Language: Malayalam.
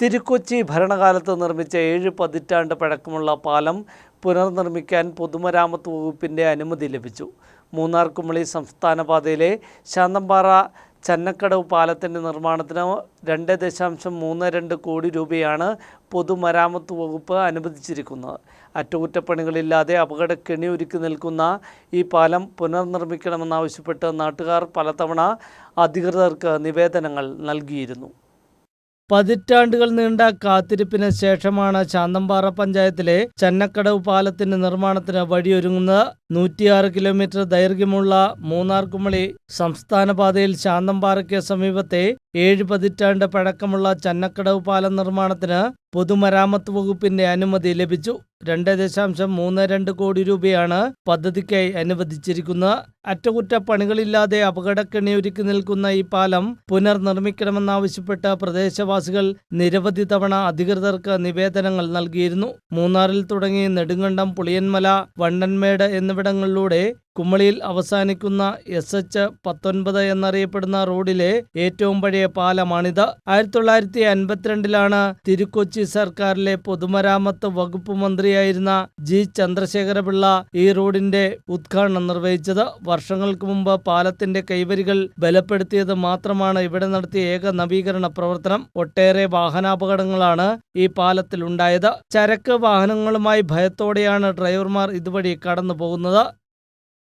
തിരുക്കൊച്ചി ഭരണകാലത്ത് നിർമ്മിച്ച ഏഴ് പതിറ്റാണ്ട് പഴക്കമുള്ള പാലം പുനർനിർമ്മിക്കാൻ പൊതുമരാമത്ത് വകുപ്പിന്റെ അനുമതി ലഭിച്ചു. മൂന്നാർ കുമളി സംസ്ഥാന പാതയിലെ ശാന്തമ്പാറ ചന്നക്കടവ് പാലത്തിന്റെ നിർമ്മാണത്തിന് രണ്ട് ദശാംശം മൂന്ന് രണ്ട് കോടി രൂപയാണ് പൊതുമരാമത്ത് വകുപ്പ് അനുവദിച്ചിരിക്കുന്നത്. അറ്റകുറ്റപ്പണികളില്ലാതെ കെണി ഒരുക്കി നിൽക്കുന്ന ഈ പാലം പുനർനിർമ്മിക്കണമെന്നാവശ്യപ്പെട്ട് നാട്ടുകാർ പലതവണ അധികൃതർക്ക് നിവേദനങ്ങൾ നൽകിയിരുന്നു. പതിറ്റാണ്ടുകൾ നീണ്ട കാത്തിരിപ്പിന് ശേഷമാണ് ശാന്തമ്പാറ പഞ്ചായത്തിലെ ചന്നക്കടവ് പാലത്തിന്റെ നിർമ്മാണത്തിന് വഴിയൊരുങ്ങുന്നത്. നൂറ്റിയാറ് കിലോമീറ്റർ ദൈർഘ്യമുള്ള മൂന്നാർ കുമളി സംസ്ഥാന പാതയിൽ സമീപത്തെ ഏഴ് പതിറ്റാണ്ട് പഴക്കമുള്ള ചന്നക്കടവ് പാലം നിർമ്മാണത്തിന് പൊതുമരാമത്ത് വകുപ്പിന്റെ അനുമതി ലഭിച്ചു. രണ്ട് ദശാംശം മൂന്ന് രണ്ട് കോടി രൂപയാണ് പദ്ധതിക്കായി അനുവദിച്ചിരിക്കുന്നത്. അറ്റകുറ്റപ്പണികളില്ലാതെ അപകടക്കെണി ഒരുക്കി നിൽക്കുന്ന ഈ പാലം പുനർനിർമ്മിക്കണമെന്നാവശ്യപ്പെട്ട് പ്രദേശവാസികൾ നിരവധി തവണ അധികൃതർക്ക് നിവേദനങ്ങൾ നൽകിയിരുന്നു. മൂന്നാറിൽ തുടങ്ങി നെടുങ്കണ്ടം പുളിയന്മല വണ്ടൻമേട് എന്നിവിടങ്ങളിലൂടെ കുമളിയിൽ അവസാനിക്കുന്ന എസ് എച്ച് പത്തൊൻപത് എന്നറിയപ്പെടുന്ന റോഡിലെ ഏറ്റവും പഴയ പാലമാണിത്. ആയിരത്തി തൊള്ളായിരത്തി അൻപത്തിരണ്ടിലാണ് തിരുക്കൊച്ചി സർക്കാരിലെ പൊതുമരാമത്ത് വകുപ്പ് മന്ത്രിയായിരുന്ന ജി ചന്ദ്രശേഖരപിള്ള ഈ റോഡിന്റെ ഉദ്ഘാടനം നിർവഹിച്ചത്. വർഷങ്ങൾക്ക് മുമ്പ് പാലത്തിന്റെ കൈവരികൾ ബലപ്പെടുത്തിയത് മാത്രമാണ് ഇവിടെ നടത്തിയ ഏക നവീകരണ പ്രവർത്തനം. ഒട്ടേറെ വാഹനാപകടങ്ങളാണ് ഈ പാലത്തിൽ ഉണ്ടായത് ചരക്ക് വാഹനങ്ങളുമായി ഭയത്തോടെയാണ് ഡ്രൈവർമാർ ഇതുവഴി കടന്നു പോകുന്നത്